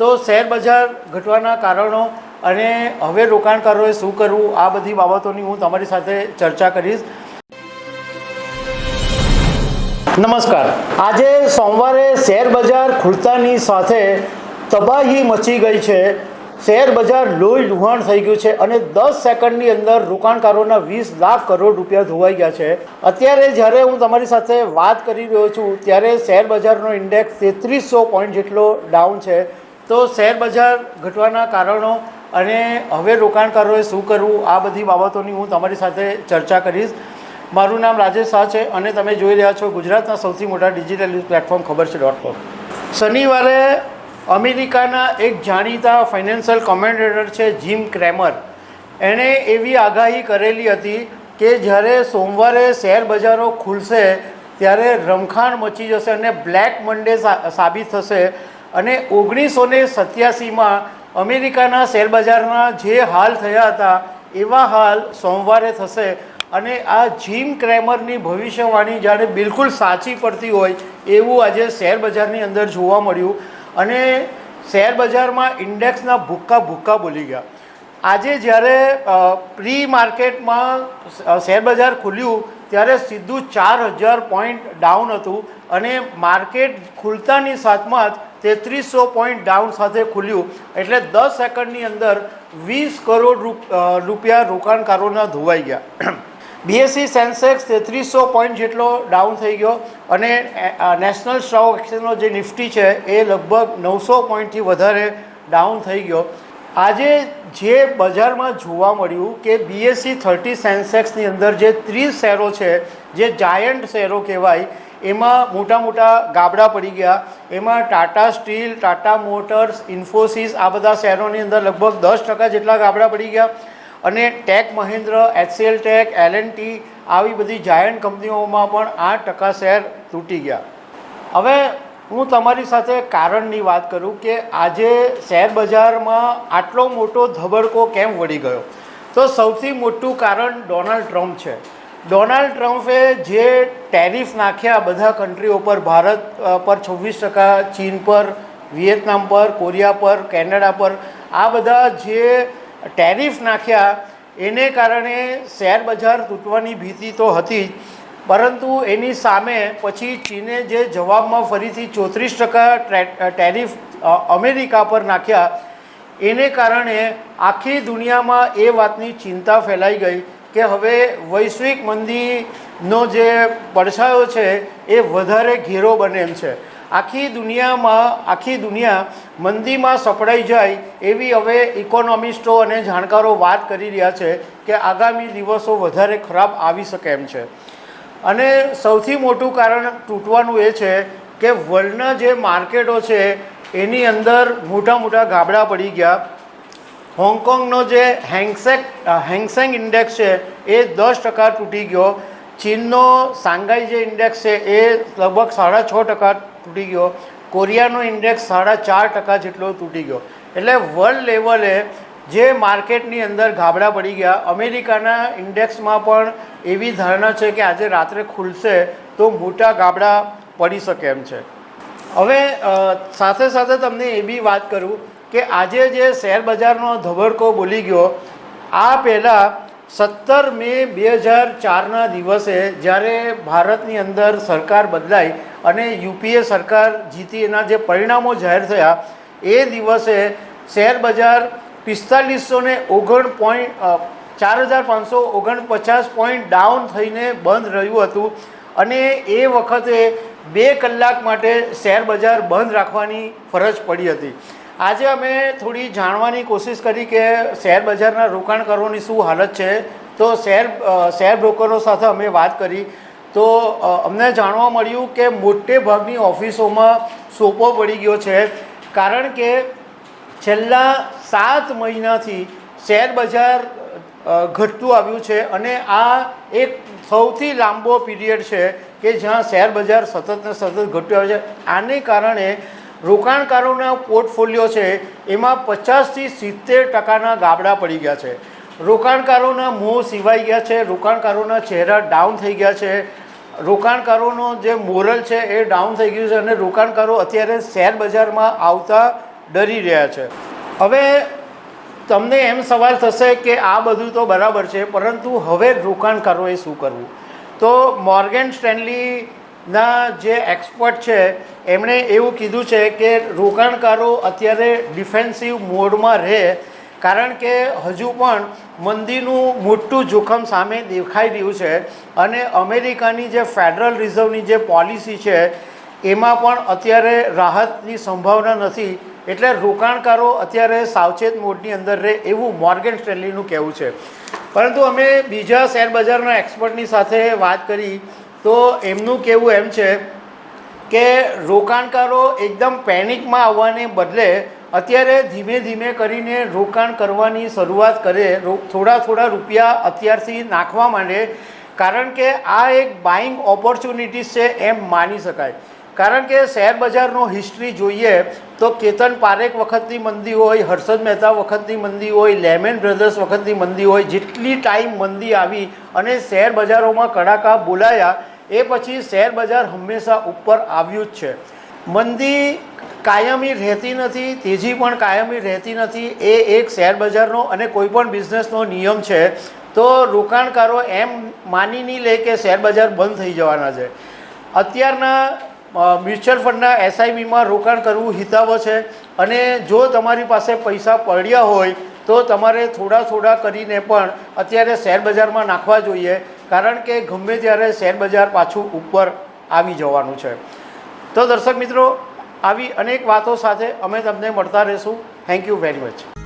તો શેર બજાર ઘટવાના કારણો અને હવે રોકાણકારોએ શું કરવું, આ બધી બાબતોની હું તમારી સાથે ચર્ચા કરીશ. નમસ્કાર. આજે સોમવારે શેર બજાર ખુલતાની સાથે તબાહી મચી ગઈ છે. શેર બજાર લોહી લુહાણ થઈ ગયું છે અને દસ સેકન્ડની અંદર રોકાણકારોના વીસ લાખ કરોડ રૂપિયા ધોવાઈ ગયા છે. અત્યારે જ્યારે હું તમારી સાથે વાત કરી રહ્યો છું, ત્યારે શેર બજારનો ઇન્ડેક્સ તેત્રીસો પોઈન્ટ જેટલો ડાઉન છે. તો શેર બજાર ઘટવાના કારણો અને હવે રોકાણકારોએ શું કરવું, આ બધી બાબતોની હું તમારી સાથે ચર્ચા કરીશ. મારું નામ રાજેશ શાહ છે અને તમે જોઈ રહ્યા છો ગુજરાતના સૌથી મોટા ડિજિટલ ન્યૂઝ પ્લેટફોર્મ ખબર છે ડોટ કોમ શનિવારે અમેરિકાના એક જાણીતા ફાઇનાન્શિયલ કોમેન્ટેટર છે જીમ ક્રેમર. એણે એવી આગાહી કરેલી હતી કે જ્યારે સોમવારે શેર બજારો ખુલશે ત્યારે રમખાણ મચી જશે અને બ્લેક મન્ડે સાબિત થશે. અને ઓગણીસો ને સત્યાસીમાં અમેરિકાના શેરબજારના જે હાલ થયા હતા, એવા હાલ સોમવારે થશે. અને આ જીમ ક્રેમરની ભવિષ્યવાણી જાણે બિલકુલ સાચી પડતી હોય, એવું આજે શેરબજારની અંદર જોવા મળ્યું. અને શેરબજારમાં ઇન્ડેક્સના ભૂક્કા ભૂક્કા બોલી ગયા. આજે જ્યારે પ્રી માર્કેટમાં શેરબજાર ખુલ્યું, ત્યારે સીધું ચાર હજાર પોઈન્ટ ડાઉન હતું. અને માર્કેટ ખુલતાની સાથમાં જ તેત્રીસો પોઈન્ટ ડાઉન સાથે ખુલ્યું. એટલે દસ સેકન્ડની અંદર વીસ કરોડ રૂપ- રૂપિયા રોકાણકારોના ધોવાઈ ગયા. બીએસસી સેન્સેક્સ તેત્રીસો પોઈન્ટ જેટલો ડાઉન થઈ ગયો અને નેશનલ સ્ટોક એક્સચેન્જનો જે નિફ્ટી છે એ લગભગ નવસો પોઈન્ટથી વધારે ડાઉન થઈ ગયો. આજે જે બજારમાં જોવા મળ્યું કે બીએસસી થર્ટી સેન્સેક્સની અંદર જે ત્રીસ શેરો છે, જે જાયન્ટ શેરો કહેવાય એમાં મોટા મોટા ગાબડા પડી ગયા. એમાં ટાટા સ્ટીલ, ટાટા મોટર્સ, ઇન્ફોસિસ આ બધા શહેરોની અંદર લગભગ દસ ટકા જેટલા ગાબડા પડી ગયા. અને tech Mahindra, HCL tech, LNT આવી બધી જાયન્ટ કંપનીઓમાં પણ આઠ ટકા શેર તૂટી ગયા. હવે હું તમારી સાથે કારણની વાત કરું કે આજે શેર બજારમાં આટલો મોટો ધબડકો કેમ વળી ગયો? તો સૌથી મોટું કારણ ડોનાલ્ડ ટ્રમ્પ છે. ડોનાલ્ડ ટ્રમ્પે જે ટેરિફ નાખ્યા બધા કન્ટ્રીઓ પર ભારત પર છવ્વીસ ટકા, ચીન પર, વિયેતનામ પર, કોરિયા પર, કેનેડા પર, આ બધા જે ટેરિફ નાખ્યા, એને કારણે શેર બજાર તૂટવાની ભીતિ તો હતી જ. પરંતુ એની સામે પછી ચીને જે જવાબમાં ફરીથી ચોત્રીસ ટકા ટેરિફ અમેરિકા પર નાખ્યા, એને કારણે આખી દુનિયામાં એ વાતની ચિંતા ફેલાઈ ગઈ. કે હવે વૈશ્વિક મંદીનો જે પડછાયો છે એ વધારે ઘેરો બને એમ છે. આખી દુનિયામાં, આખી દુનિયા મંદીમાં સપડાઈ જાય એવી હવે ઇકોનોમિસ્ટો અને જાણકારો વાત કરી રહ્યા છે કે આગામી દિવસો વધારે ખરાબ આવી શકે એમ છે. અને સૌથી મોટું કારણ તૂટવાનું એ છે કે વર્લ્ડના જે માર્કેટો છે એની અંદર મોટા મોટા ગાબડા પડી ગયા. હોંગકોંગનો જે હેંગસેક હેંગસેંગ ઇન્ડેક્સ છે, એ દસ ટકા તૂટી ગયો. ચીનનો સાંઘાઈ જે ઇન્ડેક્સ છે, એ લગભગ સાડા છ ટકા તૂટી ગયો. કોરિયાનો ઇન્ડેક્સ સાડા ચાર ટકા જેટલો તૂટી ગયો. એટલે વર્લ્ડ લેવલે જે માર્કેટની અંદર ગાબડા પડી ગયા, અમેરિકાના ઇન્ડેક્સમાં પણ એવી ધારણા છે કે આજે રાત્રે ખુલશે તો મોટા ગાબડા પડી શકે એમ છે. હવે સાથે સાથે તમને એ બી વાત કરું કે આજે જે શેર બજારનો ધબડકો બોલી ગયો, આ પહેલાં સત્તર મે બે હજાર ચારના દિવસે જ્યારે ભારતની અંદર સરકાર બદલાઈ અને યુપીએ સરકાર જીતી, એના જે પરિણામો જાહેર થયા, એ દિવસે શેર બજાર પિસ્તાલીસો ને ઓગણ પોઈન્ટ ચાર હજાર પાંચસો ઓગણપચાસ પોઈન્ટ ડાઉન થઈને બંધ રહ્યું હતું અને એ વખતે બે કલાક માટે શેર બજાર બંધ રાખવાની ફરજ પડી હતી. આજે અમે થોડી જાણવાની કોશિશ કરી કે શેર બજારના રોકાણકારોની શું હાલત છે. તો શેર શેર બ્રોકરો સાથે અમે વાત કરી. તો અમને જાણવા મળ્યું કે મોટે ભાગની ઓફિસોમાં સોપો પડી ગયો છે. કારણ કે છેલ્લા સાત મહિનાથી શેર બજાર ઘટતું આવ્યું છે અને આ એક સૌથી લાંબો પીરિયડ છે કે જ્યાં શેર બજાર સતત ને સતત ઘટતું આવે છે. આને કારણે રોકાણકારોના પોર્ટફોલિયો છે, એમાં પચાસથી સિત્તેર ટકાના ગાબડા પડી ગયા છે. રોકાણકારોના મોં સિવાઈ ગયા છે, રોકાણકારોના ચહેરા ડાઉન થઈ ગયા છે. રોકાણકારોનો જે મોરલ છે, એ ડાઉન થઈ ગયું છે અને રોકાણકારો અત્યારે શેર બજારમાં આવતા ડરી રહ્યા છે. હવે તમને એમ સવાલ થશે કે આ બધું તો બરાબર છે, પરંતુ હવે રોકાણકારોએ શું કરવું? તો મોર્ગન સ્ટેનલીના જે એક્સપર્ટ છે, એમણે એવું કીધું છે કે રોકાણકારો અત્યારે ડિફેન્સિવ મોડમાં રહે, કારણ કે હજુ પણ મંદીનું મોટું જોખમ સામે દેખાઈ રહ્યું છે અને અમેરિકાની જે ફેડરલ રિઝર્વની જે પોલિસી છે, એમાં પણ અત્યારે રાહતની સંભાવના નથી. એટલે રોકાણકારો અત્યારે સાવચેત મોડની અંદર રહે એવું મોર્ગન સ્ટેનલીનું કહેવું છે. પરંતુ અમે બીજા શેર બજારના એક્સપર્ટની સાથે વાત કરી તો એમનું કહેવું એમ છે કે રોકાણકારો એકદમ પેનિકમાં આવવાને બદલે અત્યારે ધીમે ધીમે કરીને રોકાણ કરવાની શરૂઆત કરે થોડા થોડા રૂપિયા અત્યારથી નાખવા માંડે. કારણ કે આ એક બાઇંગ ઓપોર્ચ્યુનિટીઝ છે એમ માની શકાય. કારણ કે શેર બજારનો હિસ્ટ્રી જોઈએ તો કેતન પારેખ વખતની મંદી હોય, હર્ષદ મહેતા વખતની મંદી હોય લેમન બ્રધર્સ વખતની મંદી હોય, જેટલી ટાઈમ મંદી આવી અને શેર બજારોમાં કડાકા બોલાયા એ પછી શેર બજાર હંમેશા ઉપર આવ્યું જ છે. મંદી કાયમી રહેતી નથી, તેજી પણ કાયમી રહેતી નથી, એ એક શેર બજારનો અને કોઈ પણ બિઝનેસનો નિયમ છે. તો રોકાણકારો એમ માની નહીં લે કે શેર બજાર બંધ થઈ જવાના છે. અત્યારના મ્યુચ્યુઅલ ફંડના એસઆઈબીમાં રોકાણ કરવું હિતાવ છે અને જો તમારી પાસે પૈસા પડ્યા હોય, તો તમારે થોડા થોડા કરીને પણ અત્યારે શેર બજારમાં નાખવા જોઈએ. કારણ કે ગમે ત્યારે શેરબજાર પાછું ઉપર આવી જવાનું છે. તો દર્શક મિત્રો, આવી અનેક વાતો સાથે અમે તમને મળતા રહીશું. Thank you very much